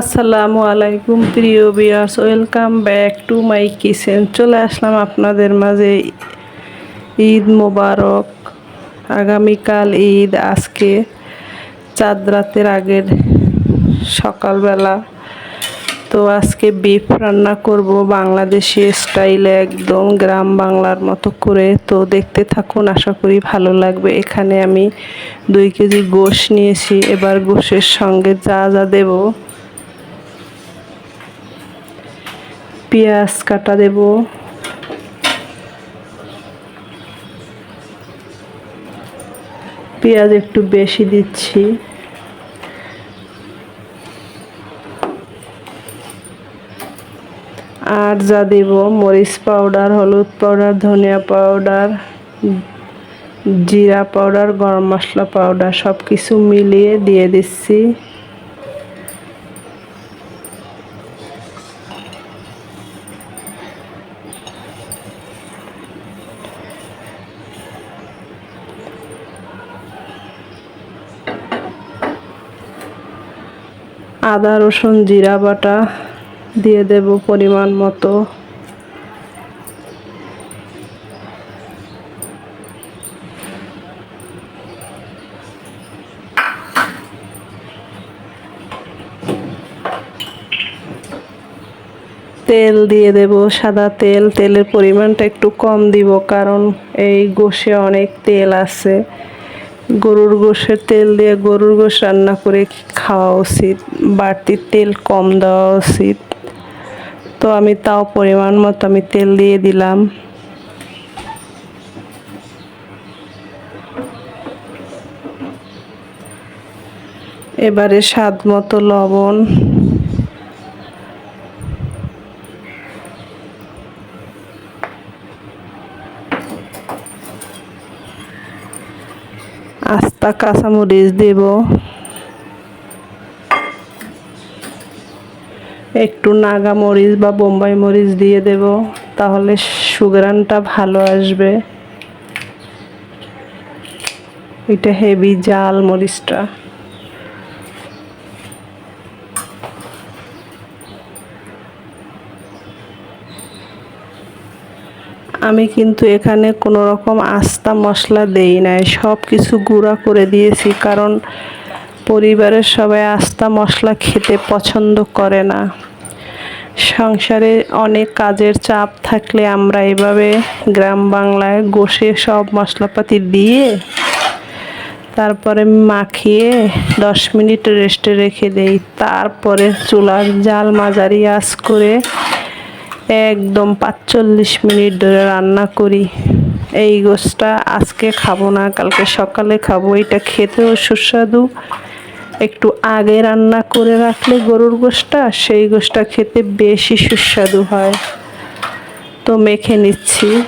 আসসালামু আলাইকুম, প্রিয় viewers welcome back to my kitchen চলে আসলাম আপনাদের মাঝে ঈদ মোবারক। আগামীকাল ঈদ, আজকে চাঁদ রাতের আগের সকালবেলা। তো আজকে বিফ রান্না করব, বাংলাদেশি স্টাইলে একদম গ্রাম বাংলার মতো করে। তো দেখতে থাকুন, আশা করি ভালো লাগবে। এখানে আমি দুই কেজি গোশ নিয়েছি, এবার গোশের সঙ্গে যা যা দেবো পেঁয়াজ কাটা দেব। পেঁয়াজ একটু বেশি দিচ্ছি। আর যা দেব, মরিচ পাউডার হলুদ পাউডার ধনিয়া পাউডার জিরা পাউডার গরম মশলা পাউডার সব কিছু মিলিয়ে দিয়ে দিচ্ছি। আদা, রসুন, জিরা বাটা দিয়ে দেব পরিমাণ মতো। তেল দিয়ে দেব সাদা তেল। তেলের পরিমাণটা একটু কম দিব কারণ এই গোশে অনেক তেল আছে। গরুর গোশের তেল দিয়ে গরুর গোশ রান্না করে খাওয়া উচিত, বাড়তি তেল কম দেওয়া উচিত। তো আমি তাও পরিমাণ মতো আমি তেল দিয়ে দিলাম। এবারে স্বাদ মতো লবণ। আস্তা কাঁচামরিচ দেব একটু নাগা মরিচ বা বোম্বাই মরিচ দিয়ে দেব, তাহলে সুগ্রানটা ভালো আসবে। এটা হেভি জাল মরিচটা। আমি কিন্তু এখানে কোনো রকম আস্তা মশলা দেই নাই, সব কিছু গুঁড়া করে দিয়েছি, কারণ পরিবারের সবাই আস্তা মশলা খেতে পছন্দ করে না। সংসারে অনেক কাজের চাপ থাকলে আমরা এভাবে গ্রাম বাংলায় গোষে সব মশলাপাতি দিয়ে তারপরে মাখিয়ে দশ মিনিট রেস্টে রেখে দেই, তারপরে চুলার জাল মাঝারি আঁচ করে একদম পাঁচচল্লিশ মিনিট ধরে রান্না করি। এই গোশটা আজকে খাব না, কালকে সকালে খাব। এটা খেতেও সুস্বাদু। একটু আগে রান্না করে রাখলে গরুর গোশটা সেই গোশটা খেতে বেশি সুস্বাদু হয়। তো মেখে নিচ্ছি।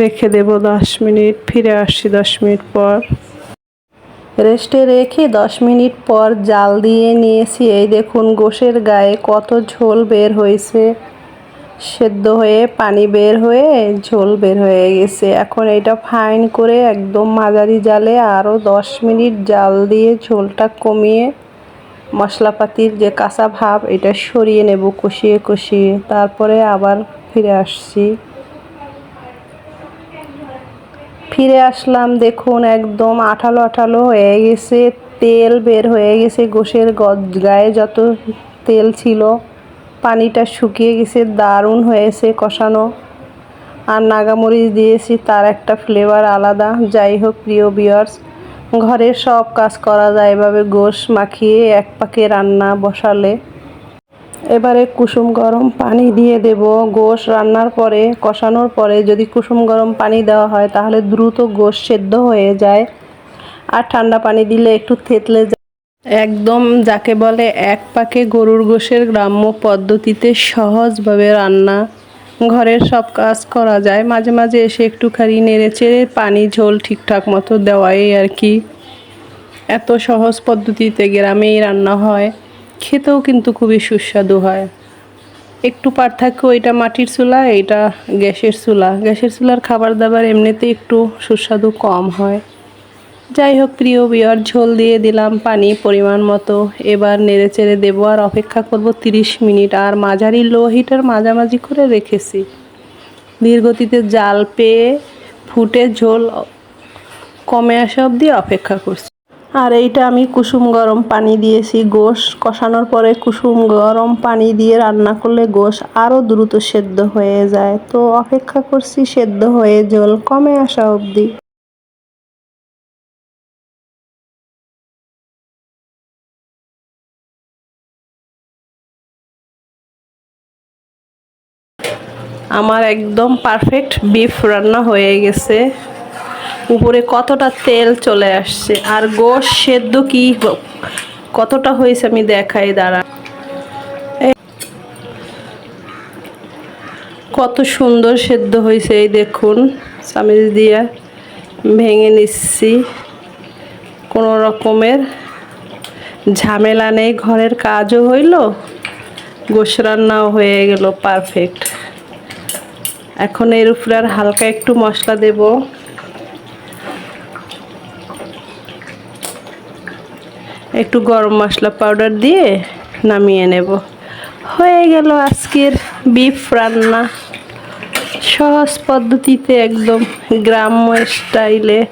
রেখে দেব দশ মিনিট, ফিরে আসছি দশ মিনিট পর। রেস্টে রেখে দশ মিনিট পর জাল দিয়ে নিয়েছি। এই দেখুন, গোশের গায়ে কত ঝোল বের হয়েছে। সেদ্ধ হয়ে পানি বের হয়ে ঝোল বের হয়ে গেছে। এখন এটা ফাইন করে একদম মাঝারি জালে আরও দশ মিনিট জাল দিয়ে ঝোলটা কমিয়ে মশলাপাতির যে কাঁচা ভাব, এটা সরিয়ে নেব কষিয়ে কষিয়ে। তারপরে আবার ফিরে আসছি। ফিরে আসলাম, দেখুন একদম আঠালো আঠালো হয়ে গেছে, তেল বের হয়ে গেছে, গোশের গায়ে যত তেল ছিল, পানিটা শুকিয়ে গেছে, দারুণ হয়েছে কষানো। আর নাগামরিচ দিয়েছি, তার একটা ফ্লেভার আলাদা। যাই হোক, প্রিয় বিয়ার্স ঘরের সব কাজ করা যায় এভাবে গোশ মাখিয়ে এক পাকে রান্না বসালে। এবারে কুসুম গরম পানি দিয়ে দেব। গোশ রান্নার পরে, কষানোর পরে যদি কুসুম গরম পানি দেওয়া হয়, তাহলে দ্রুত গোশ সেদ্ধ হয়ে যায়। আর ঠান্ডা পানি দিলে একটু থেতলে যায়। একদম যাকে বলে এক পাকে গরুর গোশের গ্রাম্য পদ্ধতিতে সহজভাবে রান্না। ঘরের সব কাজ করা যায়। মাঝে মাঝে এসে একটুখানি নেড়ে চেড়ে পানি ঝোল ঠিকঠাক মতো দেওয়াই আর কি। এত সহজ পদ্ধতিতে গ্রামেই রান্না হয়। খেতেও কিন্তু খুবই সুস্বাদু হয়। একটু পার্থক্য এটা মাটির চুলা, এটা গ্যাসের চুলা। গ্যাসের চুলার খাবার দাবার এমনিতে একটু সুস্বাদু কম হয়। যাই হোক, প্রিয় বিয়ার ঝোল দিয়ে দিলাম পানি পরিমাণ মতো। এবার নেড়ে চেড়ে দেবো আর অপেক্ষা করব 30 মিনিট। আর মাঝারি লো হিটার মাঝামাঝি করে রেখেছি। ধীরগতিতে জাল পেয়ে ফুটে ঝোল কমে আসা অবধি অপেক্ষা করছি। আর এইটা আমি কুসুম গরম পানি দিয়েছি। গোশ কষানোর পরে কুসুম গরম পানি দিয়ে রান্না করলে গোশ আরও দ্রুত সেদ্ধ হয়ে যায়। তো অপেক্ষা করছি সেদ্ধ হয়ে জল কমে আসা অবধি। আমার একদম পারফেক্ট বিফ রান্না হয়ে গেছে। উপরে কতটা তেল চলে আসছে? আর গোশ সেদ্ধ কি কতটা হয়েছে আমি দেখাই দাঁড়া কত সুন্দর সেদ্ধ হয়েছে, এই দেখুন চামিচ দিয়ে ভেঙে নিচ্ছি। কোনো রকমের ঝামেলা নেই, ঘরের কাজও হইল, গোশ রান্নাও হয়ে গেল পারফেক্ট এখন এর উপরে আর হালকা একটু মশলা দেব। একটু গরম মশলা পাউডার দিয়ে নামিয়ে নেব। হয়ে গেল আজকের বিফ রান্না। সহজ পদ্ধতিতে একদম গ্রাম্য স্টাইলে।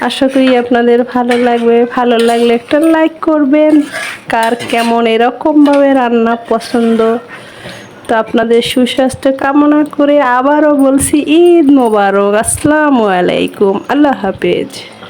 আশা করি আপনাদের ভালো লাগবে। ভালো লাগলে একটা লাইক করবেন। কার কেমন এরকমভাবে রান্না পছন্দ। তো আপনাদের সুস্বাস্থ্য কামনা করে আবারও বলছি, ঈদ মোবারক। আসসালামু আলাইকুম। আল্লাহ হাফেজ।